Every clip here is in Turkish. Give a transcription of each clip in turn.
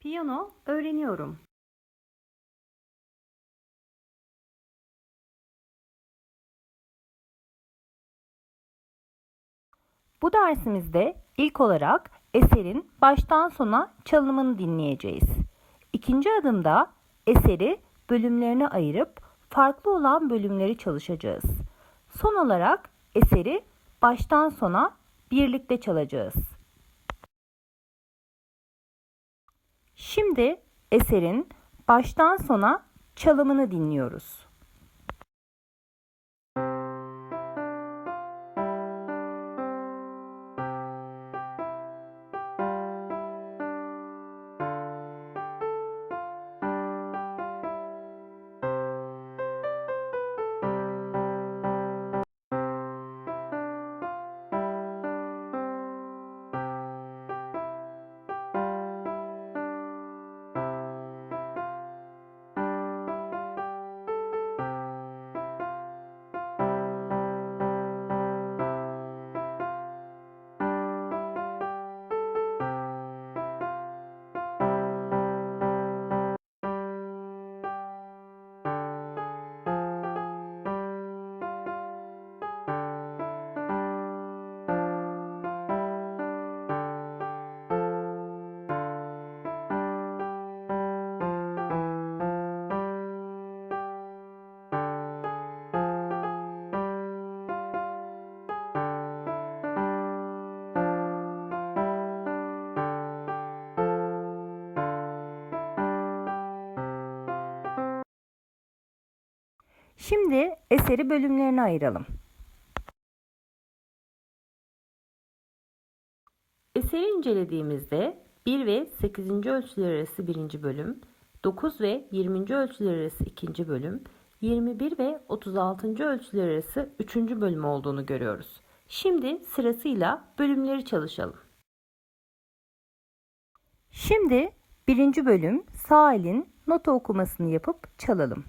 Piyano öğreniyorum. Bu dersimizde ilk olarak eserin baştan sona çalımını dinleyeceğiz. İkinci adımda eseri bölümlerine ayırıp farklı olan bölümleri çalışacağız. Son olarak eseri baştan sona birlikte çalacağız. Şimdi eserin baştan sona çalımını dinliyoruz. Şimdi eseri bölümlerine ayıralım. Eseri incelediğimizde 1 ve 8. ölçüler arası 1. bölüm, 9 ve 20. ölçüler arası 2. bölüm, 21 ve 36. ölçüler arası 3. bölüm olduğunu görüyoruz. Şimdi sırasıyla bölümleri çalışalım. Şimdi birinci bölüm sağ elin nota okumasını yapıp çalalım.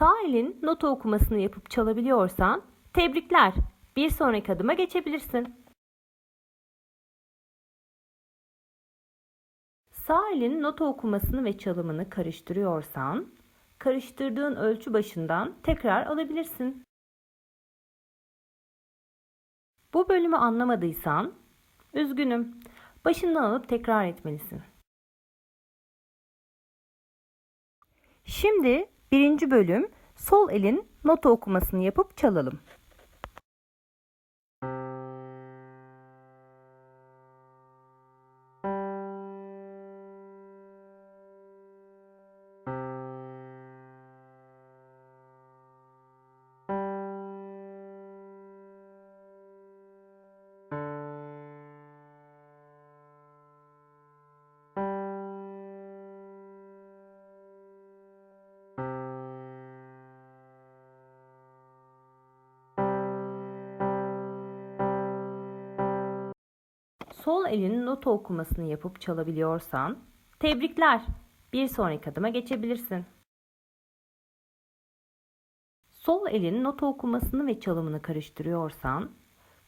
Sağ elin nota okumasını yapıp çalabiliyorsan tebrikler. Bir sonraki adıma geçebilirsin. Sağ elin nota okumasını ve çalımını karıştırıyorsan, karıştırdığın ölçü başından tekrar alabilirsin. Bu bölümü anlamadıysan, üzgünüm. Başından alıp tekrar etmelisin. Şimdi birinci bölüm sol elin nota okumasını yapıp çalalım. Sol elin nota okumasını yapıp çalabiliyorsan tebrikler. Bir sonraki adıma geçebilirsin. Sol elin nota okumasını ve çalımını karıştırıyorsan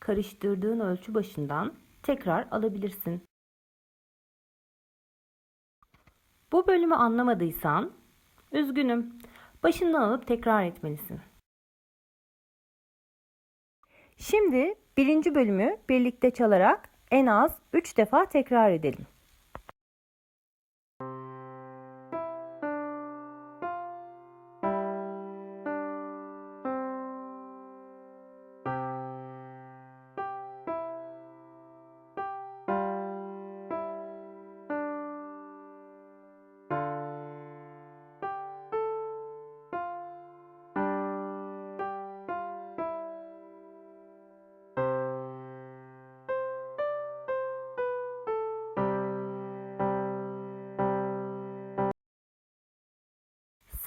karıştırdığın ölçü başından tekrar alabilirsin. Bu bölümü anlamadıysan üzgünüm. Başından alıp tekrar etmelisin. Şimdi birinci bölümü birlikte çalarak en az 3 defa tekrar edelim.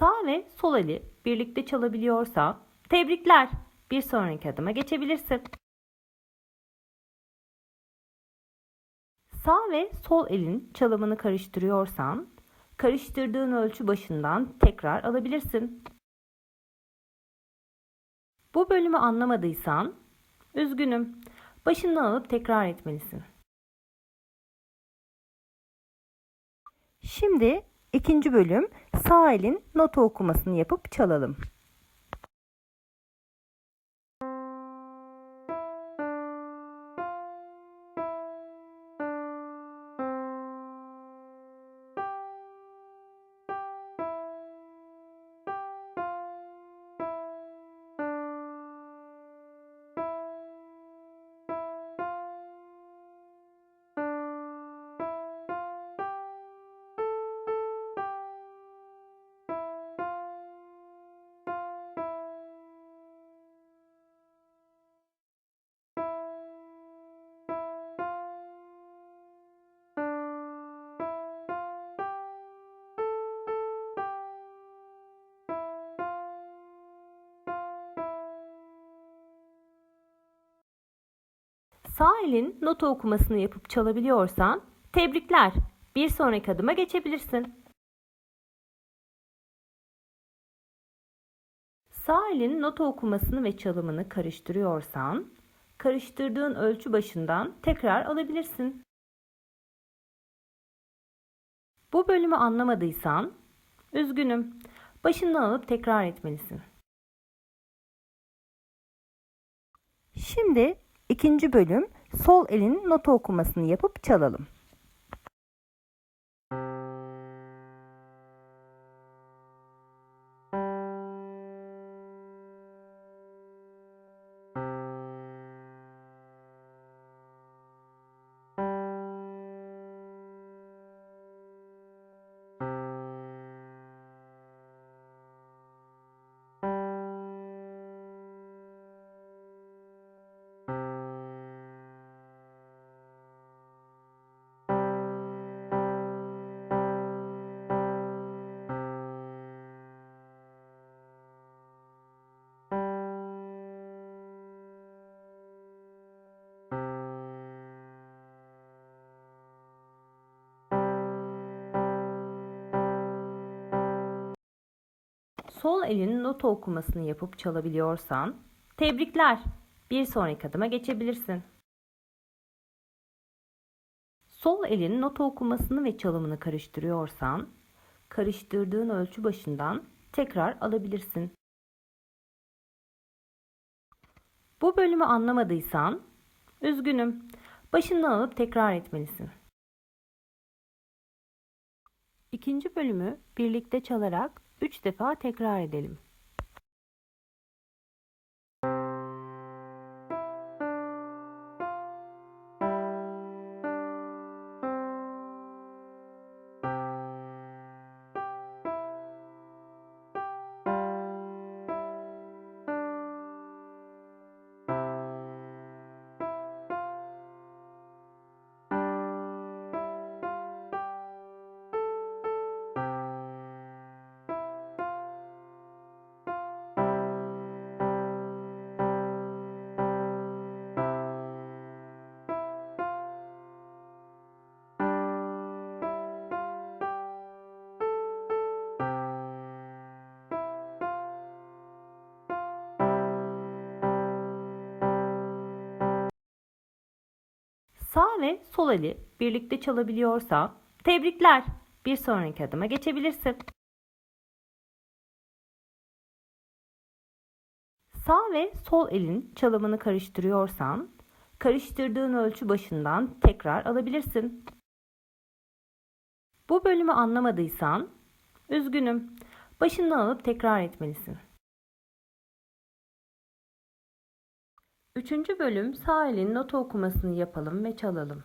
Sağ ve sol eli birlikte çalabiliyorsa tebrikler. Bir sonraki adıma geçebilirsin. Sağ ve sol elin çalımını karıştırıyorsan, karıştırdığın ölçü başından tekrar alabilirsin. Bu bölümü anlamadıysan, üzgünüm. Başından alıp tekrar etmelisin. Şimdi ikinci bölüm sağ elin nota okumasını yapıp çalalım. Sağ elin nota okumasını yapıp çalabiliyorsan tebrikler. Bir sonraki adıma geçebilirsin. Sağ elin nota okumasını ve çalımını karıştırıyorsan, karıştırdığın ölçü başından tekrar alabilirsin. Bu bölümü anlamadıysan, üzgünüm. Başından alıp tekrar etmelisin. Şimdi ikinci bölüm sol elin nota okumasını yapıp çalalım. Sol elin nota okumasını yapıp çalabiliyorsan tebrikler. Bir sonraki adıma geçebilirsin. Sol elin nota okumasını ve çalımını karıştırıyorsan karıştırdığın ölçü başından tekrar alabilirsin. Bu bölümü anlamadıysan üzgünüm. Başından alıp tekrar etmelisin. İkinci bölümü birlikte çalarak 3 defa tekrar edelim. Ve sol eli birlikte çalabiliyorsa tebrikler. Bir sonraki adıma geçebilirsin. Sağ ve sol elin çalımını karıştırıyorsan, karıştırdığın ölçü başından tekrar alabilirsin. Bu bölümü anlamadıysan, üzgünüm. Başından alıp tekrar etmelisin. Üçüncü bölüm sağ elin nota okumasını yapalım ve çalalım.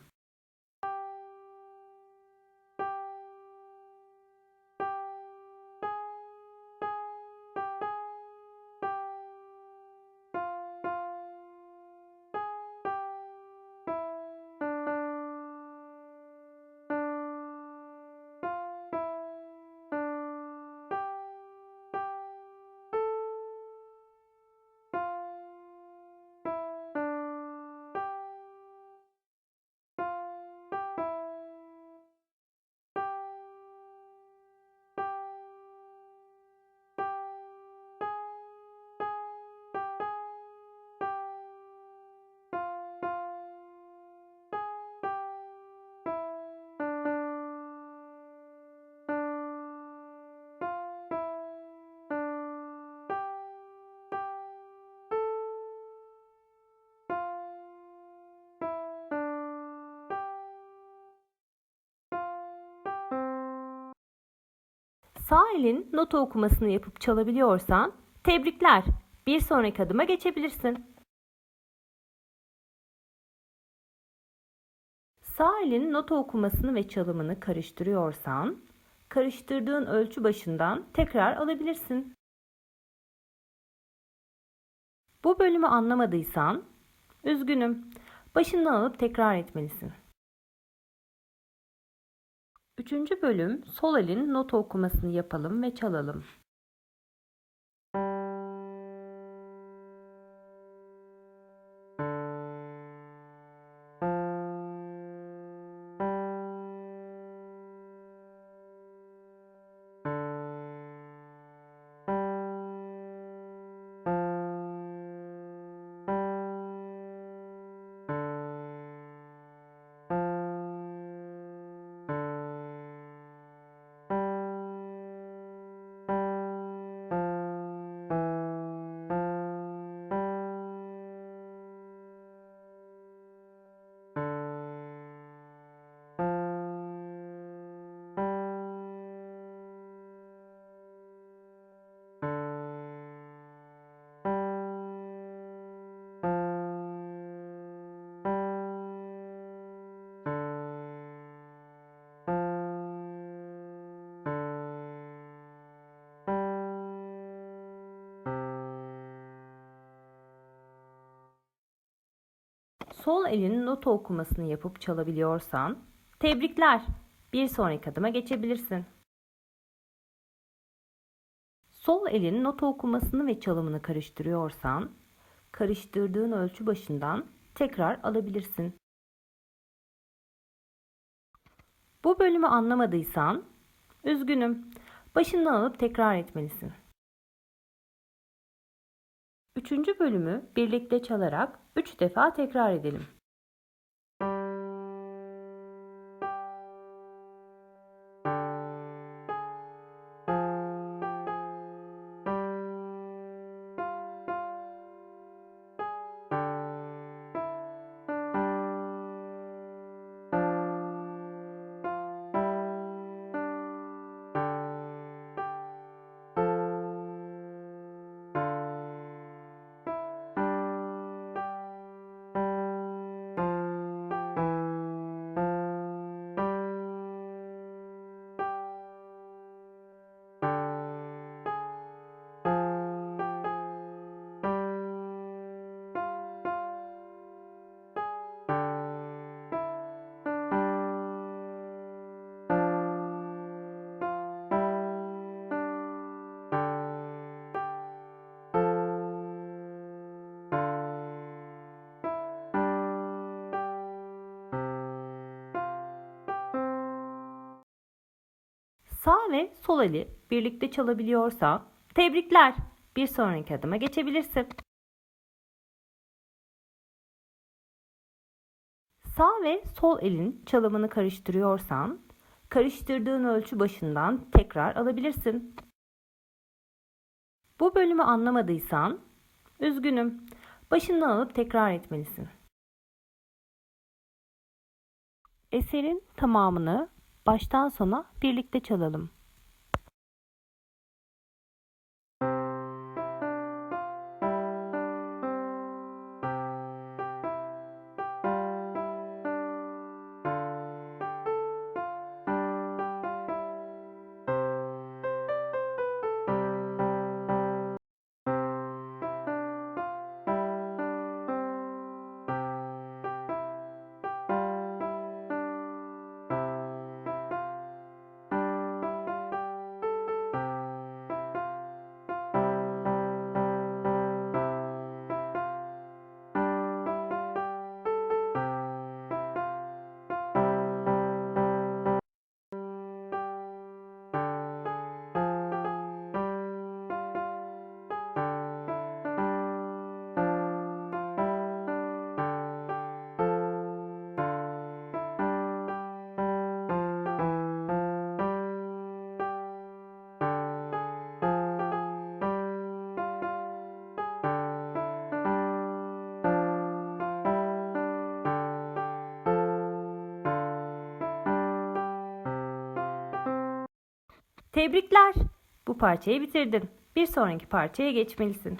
Sağ elin nota okumasını yapıp çalabiliyorsan tebrikler. Bir sonraki adıma geçebilirsin. Sağ elin nota okumasını ve çalımını karıştırıyorsan, karıştırdığın ölçü başından tekrar alabilirsin. Bu bölümü anlamadıysan, üzgünüm. Başından alıp tekrar etmelisin. Üçüncü bölüm sol elin nota okumasını yapalım ve çalalım. Sol elin nota okumasını yapıp çalabiliyorsan, tebrikler. Bir sonraki adıma geçebilirsin. Sol elin nota okumasını ve çalımını karıştırıyorsan, karıştırdığın ölçü başından tekrar alabilirsin. Bu bölümü anlamadıysan, üzgünüm. Başından alıp tekrar etmelisin. Üçüncü bölümü birlikte çalarak üç defa tekrar edelim. Sağ ve sol eli birlikte çalabiliyorsa tebrikler. Bir sonraki adıma geçebilirsin. Sağ ve sol elin çalımını karıştırıyorsan, karıştırdığın ölçü başından tekrar alabilirsin. Bu bölümü anlamadıysan, üzgünüm. Başından alıp tekrar etmelisin. Eserin tamamını baştan sona birlikte çalalım. Tebrikler. Bu parçayı bitirdin. Bir sonraki parçaya geçmelisin.